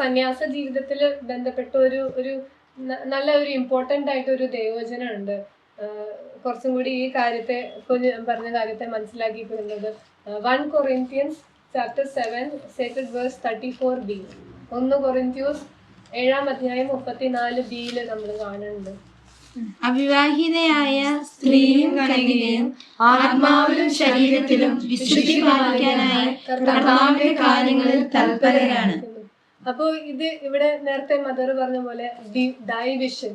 സന്യാസ ജീവിതത്തിൽ ബന്ധപ്പെട്ട ഒരു ഒരു നല്ല ഒരു ഇമ്പോർട്ടന്റ് ആയിട്ട് ഒരു ദേവചനം ഉണ്ട് കുറച്ചും കൂടി ഈ കാര്യത്തെ പറഞ്ഞ കാര്യത്തെ മനസ്സിലാക്കിയിട്ടുള്ളത് one Corinthians chapter seven sacred verse thirty four B ഒന്ന് കൊറിന്ത്യൂസ് ഏഴാം അധ്യായം മുപ്പത്തിനാല് ബിയിൽ നമ്മൾ കാണുന്നുണ്ട്. അവിവാഹിതയായ സ്ത്രീയും കന്യകയും ആത്മാവിലും ശരീരത്തിലും വിശുദ്ധി പാലിക്കാനായി കർത്താവിന്റെ കാര്യങ്ങളിൽ തൽപരരാണ്. അപ്പോ ഇത് ഇവിടെ നേരത്തെ മദർ പറഞ്ഞ പോലെ ഡൈവിഷൻ.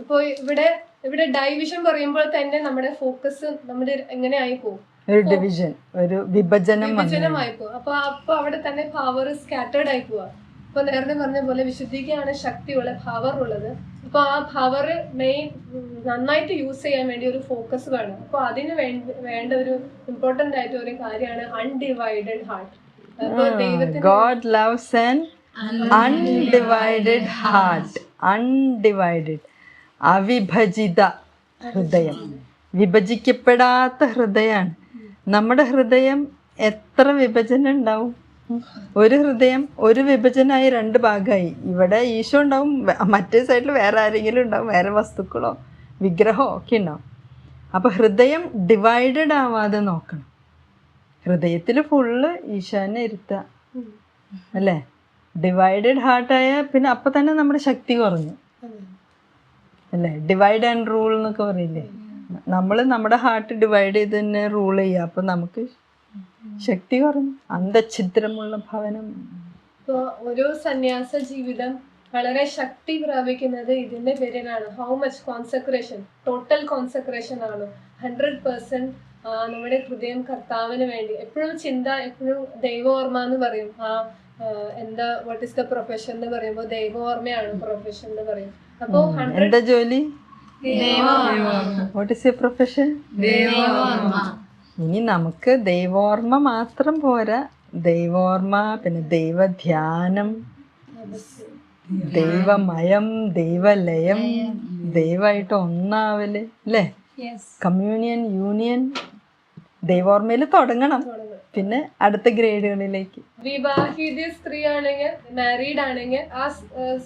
അപ്പോൾ ഇവിടെ ഇവിടെ ഡൈവിഷൻ പറയുമ്പോൾ തന്നെ നമ്മുടെ ഫോക്കസ് നമ്മുടെ എങ്ങനെ ആയി പോകും? ഒരു ഡിവിഷൻ ഒരു വിഭജനം വിഭജനമായി പോകും അപ്പൊ അപ്പൊ അവിടെ തന്നെ പവർ സ്കാറ്റേർഡ് ആയി പോവാ. അപ്പൊ നേരത്തെ പറഞ്ഞ പോലെ വിശുദ്ധിക്കാണ് ശക്തിയുള്ള പവർ ഉള്ളത്. അപ്പൊ ആ പവർ മെയിൻ നന്നായിട്ട് യൂസ് ചെയ്യാൻ വേണ്ടി ഒരു ഫോക്കസ് വേണം. അപ്പൊ അതിന് വേണ്ട ഒരു ഇമ്പോർട്ടന്റ് ആയിട്ട് ഒരു കാര്യമാണ് അൺഡിവൈഡഡ് ഹാർട്ട് അപ്പൊ God loves an undivided heart undivided അവിഭജിത ഹൃദയം. വിഭജിക്കപ്പെടാത്ത ഹൃദയമാണ് നമ്മുടെ ഹൃദയം എത്ര വിഭജനം ഉണ്ടാവും? ഒരു ഹൃദയം ഒരു വിഭജനമായി രണ്ട് ഭാഗമായി. ഇവിടെ ഈശോ ഉണ്ടാവും മറ്റേ സൈഡിൽ വേറെ ആരെങ്കിലും ഉണ്ടാവും വേറെ വസ്തുക്കളോ വിഗ്രഹമോ ഒക്കെ ഉണ്ടാവും. അപ്പോൾ ഹൃദയം ഡിവൈഡഡ് ആവാതെ നോക്കണം. ഹൃദയത്തിൽ ഫുള്ള് ഈശോനെ ഇരുത്തുക. അല്ലേ? ഡിവൈഡഡ് ഹാർട്ടായ പിന്നെ അപ്പൊ തന്നെ നമ്മുടെ ശക്തി കുറഞ്ഞു. അല്ലേ? ഡിവൈഡ് ആൻഡ് റൂൾ എന്നൊക്കെ പറയില്ലേ? നമ്മൾ നമ്മുടെ ഹാർട്ട് ഡിവൈഡ് ചെയ്ത് തന്നെ റൂൾ ചെയ്യുക അപ്പൊ നമുക്ക് ശക്തി കുറഞ്ഞു. അന്തഛിദ്രമുള്ള ഭവനം. ഇപ്പൊ ഒരു സന്യാസ ജീവിതം വളരെ ശക്തി പ്രാപിക്കുന്നത് ഇതിന്റെ പേരിലാണ്. How much consecration total consecration ആണ്. ഹൺഡ്രഡ് പെർസെന്റ് നമ്മുടെ ഹൃദയം കർത്താവിന് വേണ്ടി. എപ്പോഴും ചിന്ത എപ്പോഴും ദൈവോർമ്മ എന്ന് പറയും. ആ, എന്താ വാട്ട് ഇസ് ദ പ്രൊഫഷൻ എന്ന് പറയുമ്പോൾ ദൈവോർമ്മയാണ് പ്രൊഫഷൻ എന്ന് പറയും? അപ്പോ എന്താ ജോലി? വാട്ട് ഇസ് യു പ്രൊഫഷൻ ഇനി നമുക്ക് ദൈവോർമ്മ മാത്രം പോരാ. ദൈവോർമ്മ പിന്നെ ദൈവധ്യാനം ദൈവമയം ദൈവലയം ദൈവമായിട്ട് ഒന്നാവൽ അല്ലേ കമ്മ്യൂണിയൻ യൂണിയൻ ദൈവോർമ്മയിൽ തുടങ്ങണം. പിന്നെ അടുത്ത ഗ്രേഡുകളിലേക്ക്. വിവാഹിത സ്ത്രീ ആണെങ്കിൽ മാരീഡ് ആണെങ്കിൽ ആ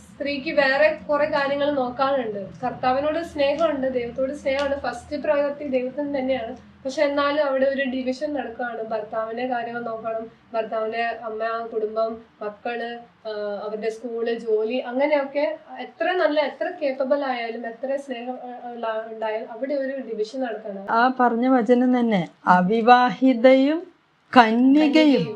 സ്ത്രീക്ക് വേറെ കുറെ കാര്യങ്ങൾ നോക്കാനുണ്ട്. കർത്താവിനോട് സ്നേഹമുണ്ട് ദൈവത്തോട് സ്നേഹമാണ്. ഫസ്റ്റ് പ്രയോറിറ്റി ദൈവത്തിന് തന്നെയാണ്. പക്ഷെ എന്നാലും അവിടെ ഒരു ഡിവിഷൻ നടക്കുകയാണ്. ഭർത്താവിന്റെ കാര്യങ്ങൾ നോക്കണം. ഭർത്താവിന്റെ അമ്മ കുടുംബം മക്കൾ അവരുടെ സ്കൂൾ ജോലി അങ്ങനെയൊക്കെ എത്ര നല്ല എത്ര കേപ്പബിൾ ആയാലും എത്ര സ്നേഹം ഉണ്ടായാലും അവിടെ ഒരു ഡിവിഷൻ നടക്കണം ആ പറഞ്ഞ വചനം തന്നെ. അവിവാഹിതയും കന്യകയും.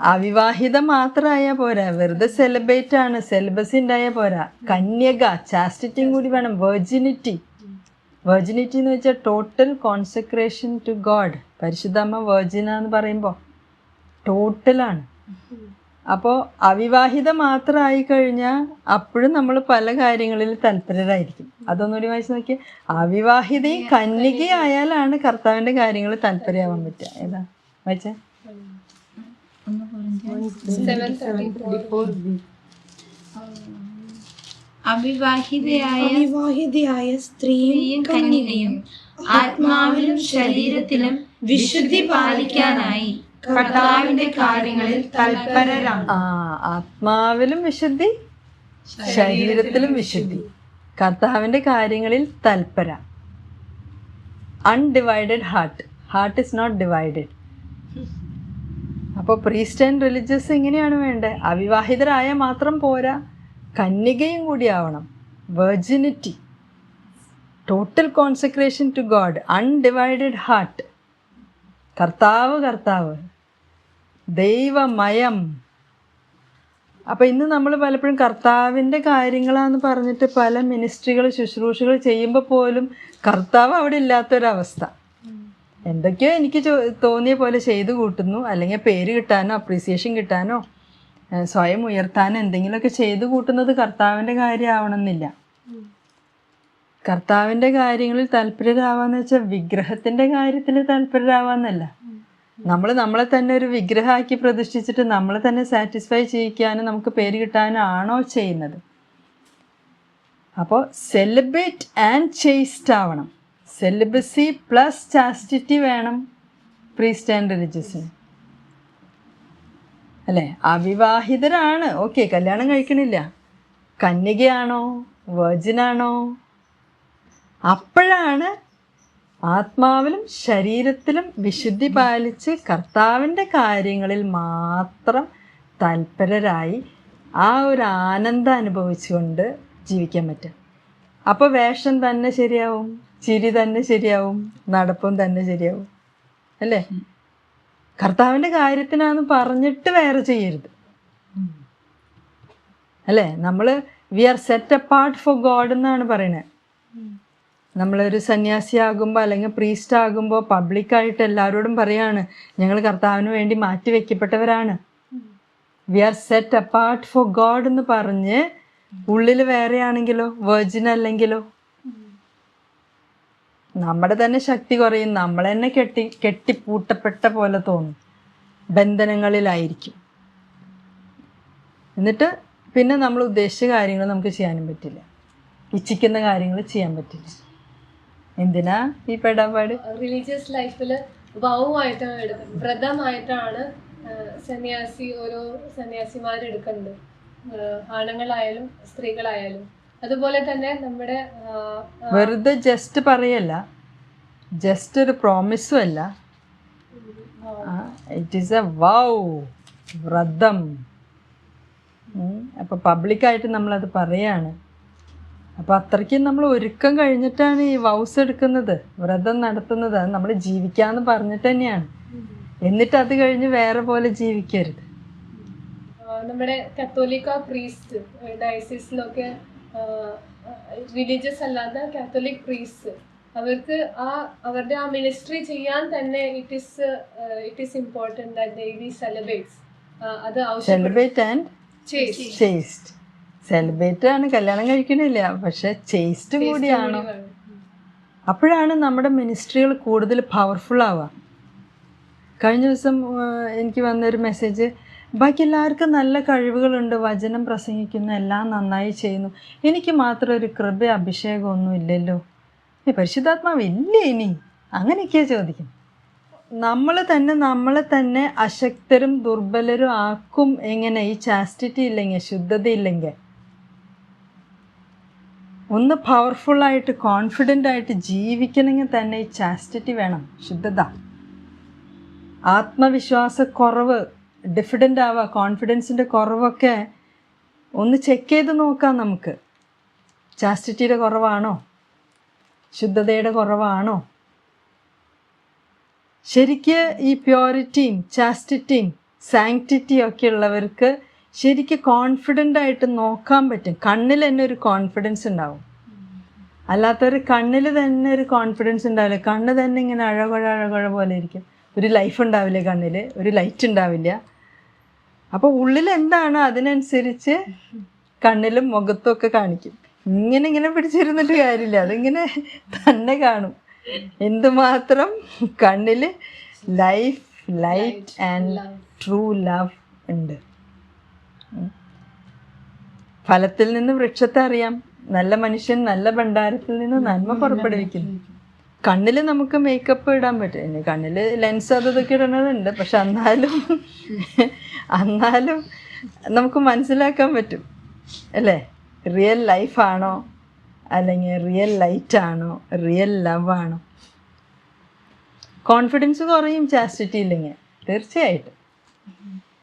അവിവാഹിത മാത്രമായ പോരാ. വെറുതെ സെലിബ്രേറ്റ് ആണ്. സെലിബസ് ഉണ്ടായ പോരാ. കന്യക ചാസ്റ്റിറ്റിയും കൂടി വേണം. വെർജിനിറ്റി വെർജിനിറ്റി എന്ന് വെച്ചാൽ ടോട്ടൽ കോൺസെക്രേഷൻ ടു ഗോഡ് പരിശുദ്ധമ്മ വെർജിന എന്ന് പറയുമ്പോൾ ടോട്ടലാണ് അപ്പോൾ അവിവാഹിത മാത്രമായി കഴിഞ്ഞാൽ അപ്പോഴും നമ്മൾ പല കാര്യങ്ങളിൽ തൽപരരായിരിക്കും. അതൊന്നുകൂടി വായിച്ച് നോക്കിയാൽ അവിവാഹിതയും കന്യകയായാലാണ് കർത്താവിന്റെ കാര്യങ്ങൾ തൽപരയാവാൻ പറ്റുക ഏതാ? വായിച്ചേ. അവിവാഹിതയായ വിവാഹിതയായ സ്ത്രീയും കന്യകയും ആത്മാവിലും ശരീരത്തിലും വിശുദ്ധി പാലിക്കാനായി. കർത്താവിന്റെ കാര്യങ്ങളിൽ തൽപരരാണ്. ആ ആത്മാവിലും വിശുദ്ധി ശരീരത്തിലും വിശുദ്ധി. കർത്താവിന്റെ കാര്യങ്ങളിൽ തൽപര. Undivided heart heart is not divided അപ്പോൾ പ്രീസ്റ്റ് ആൻഡ് റിലിജിയസ് എങ്ങനെയാണ് വേണ്ടത്. അവിവാഹിതരായ മാത്രം പോരാ. കന്യകയും കൂടിയാവണം virginity total concentration to God undivided heart കർത്താവ് കർത്താവ്. ദൈവമയം. അപ്പം ഇന്ന് നമ്മൾ പലപ്പോഴും കർത്താവിന്റെ കാര്യങ്ങളാന്ന് പറഞ്ഞിട്ട് പല മിനിസ്ട്രികൾ ശുശ്രൂഷകൾ ചെയ്യുമ്പോൾ പോലും കർത്താവ് അവിടെ ഇല്ലാത്തൊരവസ്ഥ. എന്തൊക്കെയോ എനിക്ക് തോന്നിയ പോലെ ചെയ്തു കൂട്ടുന്നു. അല്ലെങ്കിൽ പേര് കിട്ടാനോ അപ്രീസിയേഷൻ കിട്ടാനോ സ്വയം ഉയർത്താനോ എന്തെങ്കിലുമൊക്കെ ചെയ്തു കൂട്ടുന്നത് കർത്താവിന്റെ കാര്യമാവണമെന്നില്ല. കർത്താവിന്റെ കാര്യങ്ങളിൽ താല്പര്യരാവാന്ന് വെച്ചാൽ വിഗ്രഹത്തിന്റെ കാര്യത്തിൽ താല്പര്യരാവാന്നല്ല. നമ്മൾ നമ്മളെ തന്നെ ഒരു വിഗ്രഹമാക്കി പ്രതിഷ്ഠിച്ചിട്ട് നമ്മളെ തന്നെ സാറ്റിസ്ഫൈ ചെയ്യിക്കാനും നമുക്ക് പേര് കിട്ടാനും ആണോ ചെയ്യുന്നത്? അപ്പോൾ സെലിബ്രേറ്റ് ആൻഡ് ചേസ്റ്റ് ആവണം. സെലിബസി പ്ലസ് ചാസ്റ്റിറ്റി വേണം പ്രീസ്റ്റ് ആൻഡ് റിലിജിയസിന്. അല്ലേ? അവിവാഹിതരാണ്. ഓക്കെ കല്യാണം കഴിക്കണില്ല. കന്യകയാണോ? വേർജിനാണോ അപ്പോഴാണ് ആത്മാവിലും ശരീരത്തിലും വിശുദ്ധി പാലിച്ച് കർത്താവിന്റെ കാര്യങ്ങളിൽ മാത്രം തൽപരരായി ആ ഒരു ആനന്ദം അനുഭവിച്ചുകൊണ്ട് ജീവിക്കാൻ പറ്റും അപ്പോൾ വേഷം തന്നെ ശരിയാവും ചിരി തന്നെ ശരിയാവും നടപ്പും തന്നെ ശരിയാവും അല്ലേ? കർത്താവിന്റെ കാര്യത്തിനാന്ന് പറഞ്ഞിട്ട് വേറെ ചെയ്യരുത്. അല്ലേ? നമ്മൾ we are set apart for God എന്നാണ് പറയുന്നത്. നമ്മളൊരു സന്യാസിയാകുമ്പോൾ അല്ലെങ്കിൽ പ്രീസ്റ്റ് ആകുമ്പോൾ പബ്ലിക്കായിട്ട് എല്ലാവരോടും പറയാണ് ഞങ്ങൾ കർത്താവിന് വേണ്ടി മാറ്റി വെക്കപ്പെട്ടവരാണ്. We are set apart for God എന്ന് പറഞ്ഞ് ഉള്ളിൽ വേറെയാണെങ്കിലോ വെർജിൻ അല്ലെങ്കിലോ? നമ്മുടെ തന്നെ ശക്തി കുറയും നമ്മൾ തന്നെ കെട്ടി കെട്ടിപ്പൂട്ടപ്പെട്ട പോലെ തോന്നും. ബന്ധനങ്ങളിലായിരിക്കും. എന്നിട്ട് പിന്നെ നമ്മൾ ഉദ്ദേശിച്ച കാര്യങ്ങൾ നമുക്ക് ചെയ്യാനും പറ്റില്ല. ഇച്ഛിക്കുന്ന കാര്യങ്ങൾ ചെയ്യാൻ പറ്റില്ല. എന്തിനാ ഈ പെടാപാട്? റിലീജിയസ് ലൈഫിൽ വൗവായിട്ടാണ് എടുക്കുന്നത് വ്രതമായിട്ടാണ് സന്യാസി ഓരോ സന്യാസിമാരെടുക്കുന്നത് ആണുങ്ങളായാലും സ്ത്രീകളായാലും. അതുപോലെ തന്നെ നമ്മുടെ വെറുതെ ജസ്റ്റ് പറയല്ല. ജസ്റ്റ് ഒരു പ്രോമിസും അല്ല. ഇറ്റ് ഈസ് എ വൗ വ്രതം. അപ്പോൾ പബ്ലിക്കായിട്ട് നമ്മളത് പറയാണ്. അപ്പോൾ അത്രയ്ക്കും നമ്മൾ ഒരുക്കം കഴിഞ്ഞിട്ടാണ് ഈ വൗസ് എടുക്കുന്നത് വ്രതം നടത്തുന്നത്. അത് നമ്മൾ ജീവിക്കാന്ന് പറഞ്ഞിട്ട് തന്നെയാണ്. എന്നിട്ട് അത് കഴിഞ്ഞ് വേറെ പോലെ ജീവിക്കരുത്. നമ്മുടെ കത്തോലിക്ക പ്രീസ്റ്റ് ഡയസിസിലൊക്കെ റിലീജിയസ് അല്ലാത്ത കാത്തോലിക് പ്രീസ്റ്റ് അവർക്ക് ആ അവരുടെ ആ മിനിസ്ട്രി ചെയ്യാൻ തന്നെ it is it is important that they be celebrates അത് ആവശ്യം സെലിബ്രേറ്റ് ആണ്. കല്യാണം കഴിക്കണില്ല. പക്ഷെ ചേസ്റ്റ് കൂടിയാണ്. അപ്പോഴാണ് നമ്മുടെ മിനിസ്ട്രികൾ കൂടുതൽ പവർഫുൾ ആവുക. കഴിഞ്ഞ ദിവസം എനിക്ക് വന്നൊരു മെസ്സേജ് ബാക്കി എല്ലാവർക്കും നല്ല കഴിവുകളുണ്ട്. വചനം പ്രസംഗിക്കുന്നു. എല്ലാം നന്നായി ചെയ്യുന്നു. എനിക്ക് മാത്രം ഒരു കൃപ അഭിഷേകമൊന്നും ഇല്ലല്ലോ. ഈ പരിശുദ്ധാത്മാവ് ഇല്ലേ ഇനി? അങ്ങനെയൊക്കെയാ ചോദിക്കും. നമ്മൾ തന്നെ നമ്മളെ തന്നെ അശക്തരും ദുർബലരും ആക്കും എങ്ങനെ? ഈ ചാസ്റ്റിറ്റി ഇല്ലെങ്കിൽ ശുദ്ധത ഇല്ലെങ്കിൽ. ഒന്ന് പവർഫുള്ളായിട്ട് കോൺഫിഡന്റ് ആയിട്ട് ജീവിക്കണമെങ്കിൽ തന്നെ ഈ ചാസ്റ്റിറ്റി വേണം ശുദ്ധത. ആത്മവിശ്വാസക്കുറവ് ഡിഫിഡന്റ് ആവുക കോൺഫിഡൻസിന്റെ കുറവൊക്കെ ഒന്ന് ചെക്ക് ചെയ്ത് നോക്കാം നമുക്ക്. ചാസ്റ്റിറ്റിയുടെ കുറവാണോ? ശുദ്ധതയുടെ കുറവാണോ? ശരിക്ക് ഈ പ്യോറിറ്റിയും ചാസ്റ്റിറ്റിയും സാങ്ക്ടിറ്റിയും ഒക്കെ ഉള്ളവർക്ക് ശരിക്ക് കോൺഫിഡന്റ് ആയിട്ട് നോക്കാൻ പറ്റും. കണ്ണിൽ തന്നെ ഒരു കോൺഫിഡൻസ് ഉണ്ടാവും. അല്ലാത്തവർ കണ്ണിൽ തന്നെ ഒരു കോൺഫിഡൻസ് ഉണ്ടാവില്ല. കണ്ണ് തന്നെ ഇങ്ങനെ അഴകുഴ അഴകുഴ പോലെ ഇരിക്കും. ഒരു ലൈഫ് ഉണ്ടാവില്ല കണ്ണിൽ. ഒരു ലൈറ്റ് ഉണ്ടാവില്ല. അപ്പോൾ ഉള്ളിൽ എന്താണ് അതിനനുസരിച്ച് കണ്ണിലും മുഖത്തും ഒക്കെ കാണിക്കും. ഇങ്ങനെ ഇങ്ങനെ പിടിച്ചിരുന്നിട്ട് കാര്യമില്ല. അതിങ്ങനെ തന്നെ കാണും. എന്തുമാത്രം കണ്ണിൽ life light and true love ഉണ്ട്. ഫലത്തിൽ നിന്ന് വൃക്ഷത്തെ അറിയാം. നല്ല മനുഷ്യൻ നല്ല ഭണ്ഡാരത്തിൽ നിന്ന് നന്മ പുറപ്പെടുവിക്കുന്നു. കണ്ണിൽ നമുക്ക് മേക്കപ്പ് ഇടാൻ പറ്റും. ഇനി കണ്ണിൽ ലെൻസ് അത് ഇതൊക്കെ ഇടുന്നതുണ്ട് പക്ഷെ എന്നാലും എന്നാലും നമുക്ക് മനസ്സിലാക്കാൻ പറ്റും. അല്ലേ? റിയൽ ലൈഫാണോ അല്ലെങ്കിൽ റിയൽ ലൈറ്റ് ആണോ? റിയൽ ലവ് ആണോ? കോൺഫിഡൻസ് കുറയും ചാസ്റ്റിറ്റി ഇല്ലെങ്കിൽ. തീർച്ചയായിട്ടും.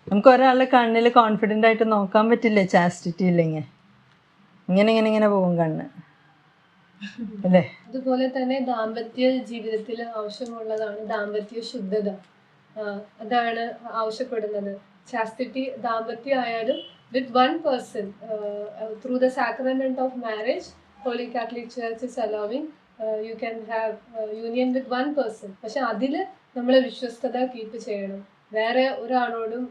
നമുക്ക് ഒരാളുടെ കണ്ണിൽ കോൺഫിഡന്റ് ആയിട്ട് നോക്കാൻ പറ്റില്ലേ? ചാസ്റ്റിറ്റി ഇല്ലെങ്കിൽ. ഇങ്ങനെ ഇങ്ങനെ ഇങ്ങനെ പോകും കണ്ണ്. അല്ലേ? അതുപോലെ തന്നെ ദാമ്പത്യ ജീവിതത്തിൽ ആവശ്യമുള്ളതാണ് ദാമ്പത്യ ശുദ്ധത. അതാണ് ആവശ്യപ്പെടുന്നത്. ചാസ്റ്റിറ്റി ദാമ്പത്യ ആയാലും with one person through the sacrament of marriage holy Catholic church is allowing you can have union with one person പക്ഷെ അതിൽ നമ്മൾ വിശ്വസ്തത കീപ്പ് ചെയ്യണം. വേറെ ഒരാളോടും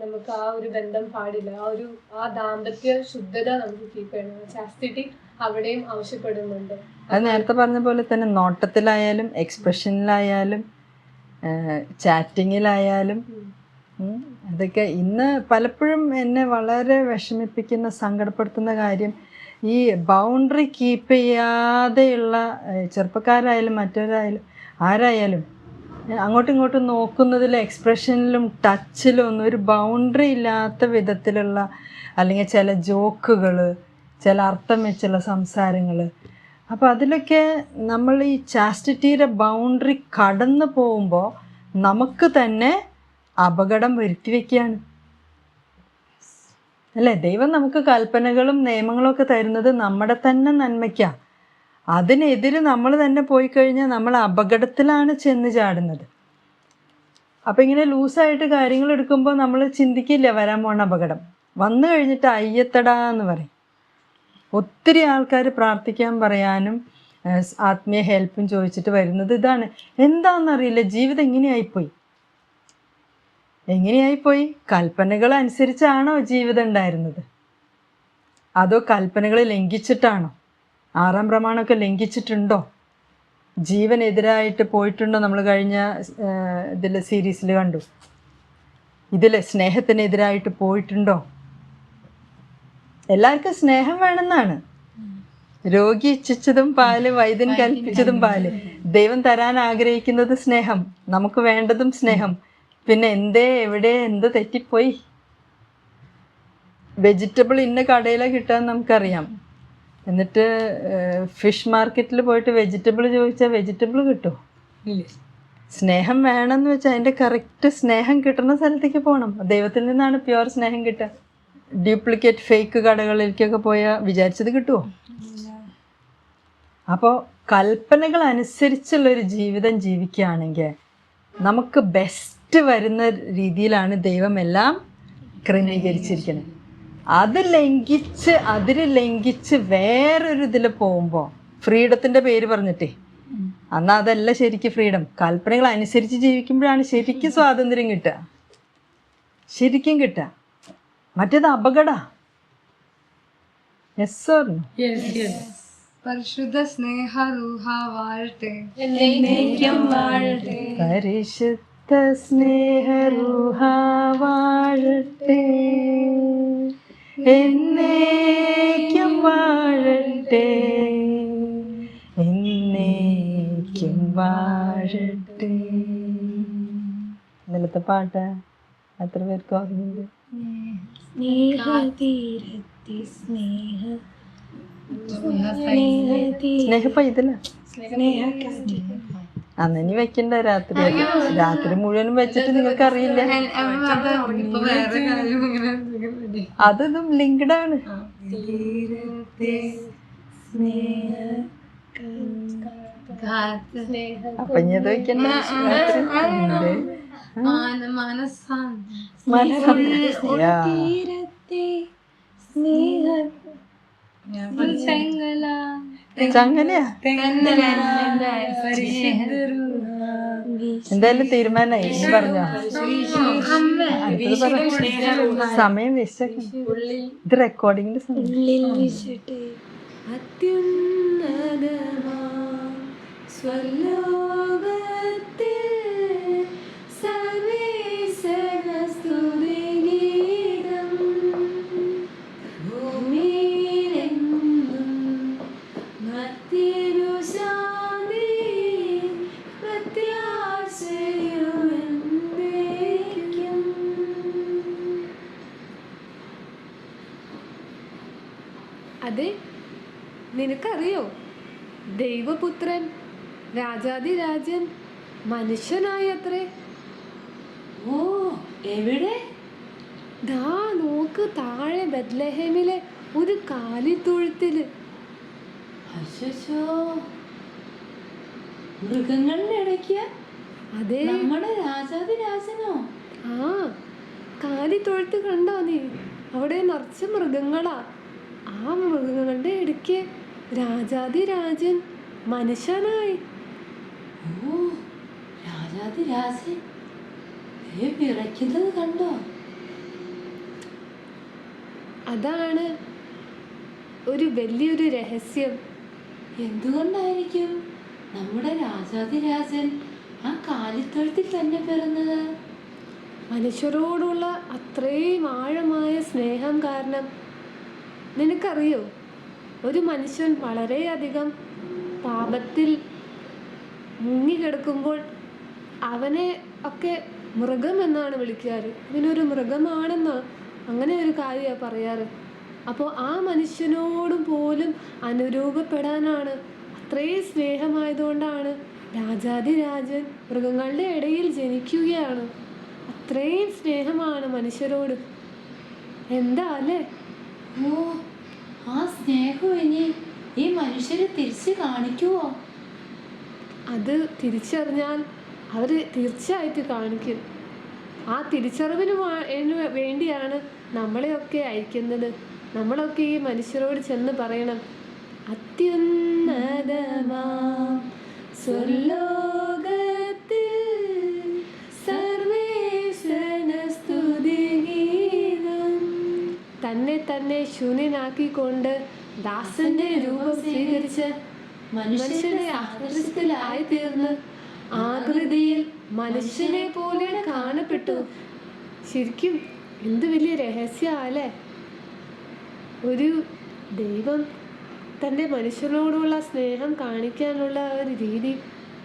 നമുക്ക് ആ ഒരു ബന്ധം പാടില്ല. ആ ഒരു ആ ദാമ്പത്യ ശുദ്ധത നമുക്ക് കീപ്പ് ചെയ്യണം. ചാസ്റ്റിറ്റി അവിടെയും ആവശ്യപ്പെടുന്നുണ്ട്. അത് നേരത്തെ പറഞ്ഞ പോലെ തന്നെ നോട്ടത്തിലായാലും എക്സ്പ്രഷനിലായാലും ചാറ്റിങ്ങിലായാലും അതൊക്കെ ഇന്ന് പലപ്പോഴും എന്നെ വളരെ വിഷമിപ്പിക്കുന്ന സങ്കടപ്പെടുത്തുന്ന കാര്യം ഈ ബൗണ്ടറി കീപ്പ് ചെയ്യാതെയുള്ള ചെറുപ്പക്കാരായാലും മറ്റവരായാലും ആരായാലും അങ്ങോട്ടും ഇങ്ങോട്ടും നോക്കുന്നതിലും എക്സ്പ്രഷനിലും ടച്ചിലും ഒന്നും ഒരു ബൗണ്ടറി ഇല്ലാത്ത വിധത്തിലുള്ള അല്ലെങ്കിൽ ചില ജോക്കുകൾ ചില അർത്ഥം വെച്ചുള്ള സംസാരങ്ങൾ അപ്പോൾ അതിലൊക്കെ നമ്മൾ ഈ ചാസ്റ്റിറ്റിയുടെ ബൗണ്ടറി കടന്നു പോകുമ്പോൾ നമുക്ക് തന്നെ അപകടം വരുത്തി വയ്ക്കുകയാണ് അല്ലേ? ദൈവം നമുക്ക് കൽപ്പനകളും നിയമങ്ങളും ഒക്കെ തരുന്നത് നമ്മുടെ തന്നെ നന്മയ്ക്കാണ് അതിനെതിരെ നമ്മൾ തന്നെ പോയി കഴിഞ്ഞാൽ നമ്മൾ അപകടത്തിലാണ് ചെന്ന് ചാടുന്നത്. അപ്പം ഇങ്ങനെ ലൂസായിട്ട് കാര്യങ്ങൾ എടുക്കുമ്പോൾ നമ്മൾ ചിന്തിക്കില്ല വരാൻ പോണ അപകടം. വന്നു കഴിഞ്ഞിട്ട് അയ്യത്തടാ എന്ന് പറയും. ഒത്തിരി ആൾക്കാർ പ്രാർത്ഥിക്കാൻ പറയാനും ആത്മീയ ഹെൽപ്പും ചോദിച്ചിട്ട് വരുന്നത് ഇതാണ്. എന്താണെന്നറിയില്ല ജീവിതം എങ്ങനെയായിപ്പോയി? എങ്ങനെയായിപ്പോയി? കൽപ്പനകൾ അനുസരിച്ചാണോ ജീവിതം ഉണ്ടായിരുന്നത്? അതോ കൽപ്പനകൾ ലംഘിച്ചിട്ടാണോ? ആറാം പ്രമാണമൊക്കെ ലംഘിച്ചിട്ടുണ്ടോ? ജീവനെതിരായിട്ട് പോയിട്ടുണ്ടോ നമ്മൾ കഴിഞ്ഞ ഇതിൽ സീരീസിൽ കണ്ടു? ഇതിൽ സ്നേഹത്തിനെതിരായിട്ട് പോയിട്ടുണ്ടോ? എല്ലാവർക്കും സ്നേഹം വേണമെന്നാണ്. രോഗി ഇച്ഛിച്ചതും പാൽ വൈദ്യൻ കൽപ്പിച്ചതും പാൽ. ദൈവം തരാൻ ആഗ്രഹിക്കുന്നത് സ്നേഹം. നമുക്ക് വേണ്ടതും സ്നേഹം. പിന്നെ എന്തേ എവിടെ എന്ത് തെറ്റിപ്പോയി? വെജിറ്റബിൾ ഇന്ന കടയിലാണ് കിട്ടാൻ നമുക്കറിയാം. എന്നിട്ട് ഫിഷ് മാർക്കറ്റിൽ പോയിട്ട് വെജിറ്റബിൾ ചോദിച്ചാൽ വെജിറ്റബിൾ കിട്ടുമോ സ്നേഹം വേണമെന്ന് വെച്ചാൽ അതിന്റെ കറക്റ്റ് സ്നേഹം കിട്ടുന്ന സ്ഥലത്തേക്ക് പോകണം ദൈവത്തിൽ നിന്നാണ് പ്യുവർ സ്നേഹം കിട്ടുക. ഡ്യൂപ്ലിക്കേറ്റ് ഫേക്ക് കടകളിലേക്കൊക്കെ പോയാൽ വിചാരിച്ചത് കിട്ടുമോ അപ്പോൾ കൽപ്പനകൾ അനുസരിച്ചുള്ളൊരു ജീവിതം ജീവിക്കുകയാണെങ്കിൽ നമുക്ക് ബെസ്റ്റ് വരുന്ന രീതിയിലാണ് ദൈവം എല്ലാം ക്രമീകരിച്ചിരിക്കുന്നത് അത് ലംഘിച്ച് അതിര് ലംഘിച്ച് വേറൊരു ഇതിൽ പോകുമ്പോൾ ഫ്രീഡത്തിന്റെ പേര് പറഞ്ഞിട്ടേ എന്നാൽ അതല്ല ശരിക്കും ഫ്രീഡം. കൽപ്പനകൾ അനുസരിച്ച് ജീവിക്കുമ്പോഴാണ് ശരിക്കും സ്വാതന്ത്ര്യം കിട്ടുക. ശരിക്കും കിട്ടുക. മറ്റേത് അപകട. യെസ് പരിശുദ്ധ സ്നേഹ റൂഹ വാഴട്ടെ എന്നേക്കും സ്നേഹ റൂഹ വാഴട്ടെ എന്നേക്കും വാഴട്ടെ. എന്നേക്കും വാഴട്ടെ. ഇന്നലത്തെ പാട്ട് എത്ര പേർക്ക് ഓർമ്മയുണ്ട് സ്നേഹതീരത്തി സ്നേഹ സ്നേഹ സ്നേഹ സ്നേഹ അന്ന് ഇനി വെക്കണ്ട രാത്രി. രാത്രി മുഴുവനും വെച്ചിട്ട് നിങ്ങൾക്ക് അറിയില്ല അതൊന്നും അതും ലിങ്ക്ഡ് ആണ് അപ്പൊ ഇനി അത് വെക്കണ്ട. സ്നേഹ. എന്തായാലും തീരുമാനമായി ഇനി പറഞ്ഞോ? സമയം വെച്ചേക്കാം ഇത് റെക്കോർഡിങ്ങിന്റെ സമയം. അത്യുന്നതമാ. സ്വലോകത്തിൽ അതെ നിനക്കറിയോ? ദൈവപുത്രൻ രാജാതിരാജൻ മനുഷ്യനായി അത്രേ ഓ എവിടെ? ദാ നോക്ക് താഴെ ബദ്ലഹേമിലെ ഒരു കാലിത്തൊഴുത്തിൽ. മൃഗങ്ങളുടെ ഇടയ്ക്ക് അതെ. നമ്മുടെ ആ കണ്ടോ നീ? അവിടെ നിറച്ച മൃഗങ്ങളാ. ആ മൃഗങ്ങളുടെ ഇടയ്ക്ക് രാജാതി രാജൻ മനുഷ്യനായി. ഓ രാജാതി രാജൻ. വിറയ്ക്കുന്നത് കണ്ടോ? അതാണ് ഒരു വലിയൊരു രഹസ്യം. എന്തുകൊണ്ടായിരിക്കും? നമ്മുടെ രാജാതിരാജൻ ആ കാലിത്തൊഴുത്തിൽ തന്നെ പിറന്നത്? മനുഷ്യരോടുള്ള അത്രയും ആഴമായ സ്നേഹം കാരണം നിനക്കറിയോ? ഒരു മനുഷ്യൻ വളരെയധികം പാപത്തിൽ മുങ്ങിക്കിടക്കുമ്പോൾ അവനെ ഒക്കെ മൃഗം എന്നാണ് വിളിക്കാറ്. ഇവനൊരു മൃഗമാണെന്ന്? അങ്ങനെ ഒരു കാര്യമാണ് പറയാറ്. അപ്പോൾ ആ മനുഷ്യനോടും പോലും അനുരൂപപ്പെടാനാണ്. അത്രയും സ്നേഹമായതുകൊണ്ടാണ് രാജാതിരാജൻ മൃഗങ്ങളുടെ ഇടയിൽ ജനിക്കുകയാണ്. അത്രയും സ്നേഹമാണ് മനുഷ്യരോട്. എന്താ അല്ലേ? ഓ ആ സ്നേഹം ഇനി ഈ മനുഷ്യര് തിരിച്ചു കാണിക്കുവോ? അത് തിരിച്ചറിഞ്ഞാൽ അവർ തീർച്ചയായിട്ടും കാണിക്കും. ആ തിരിച്ചറിവിന് വേണ്ടിയാണ് നമ്മളെയൊക്കെ അയക്കുന്നത്. നമ്മളൊക്കെ ഈ മനുഷ്യരോട് ചെന്ന് പറയണം അത്യുന്നതമാം സ്വർലോകത്തിൽ സർവേശ്വര സ്തുതിഗീതം തന്നെ തന്നെ ശൂന്യനാക്കിക്കൊണ്ട് ദാസന്റെ രൂപം സ്വീകരിച്ച് മനുഷ്യന്റെ ആകർഷത്തിലായി തീർന്ന് ആകൃതിയിൽ മനുഷ്യനെ പോലെ കാണപ്പെട്ടു. ശരിക്കും എന്ത് വലിയ രഹസ്യ അല്ലേ? ഒരു ദൈവം തന്റെ മനുഷ്യരോടുള്ള സ്നേഹം കാണിക്കാനുള്ള ഒരു രീതി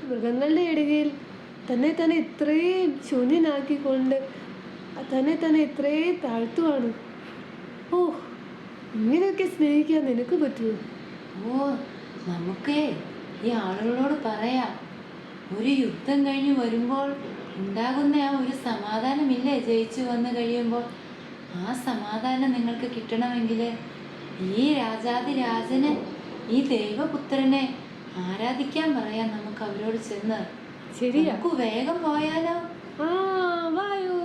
മൃഗങ്ങളുടെ ഇടയിൽ തന്നെ തന്നെ ഇത്രയും ശൂന്യനാക്കിക്കൊണ്ട് തന്നെ തന്നെ ഇത്രയും താഴ്ത്തുവാണ്. ഓ ഇങ്ങനെയൊക്കെ സ്നേഹിക്കാൻ നിനക്ക് പറ്റുമോ ഓ നമുക്കേ ഈ ആളുകളോട് പറയാ. ഒരു യുദ്ധം കഴിഞ്ഞ് വരുമ്പോൾ ഉണ്ടാകുന്ന ആ ഒരു സമാധാനമില്ലേ? ജയിച്ചു വന്നു കഴിയുമ്പോൾ ആ സമാധാനം നിങ്ങൾക്ക് കിട്ടണമെങ്കിൽ ഈ രാജാതി രാജനെ ഈ ദൈവപുത്രനെ ആരാധിക്കാൻ പറയാം നമുക്ക് അവരോട് ചെന്ന്. ശരിയാ. വേഗം പോയാലോ? ആ വായോ.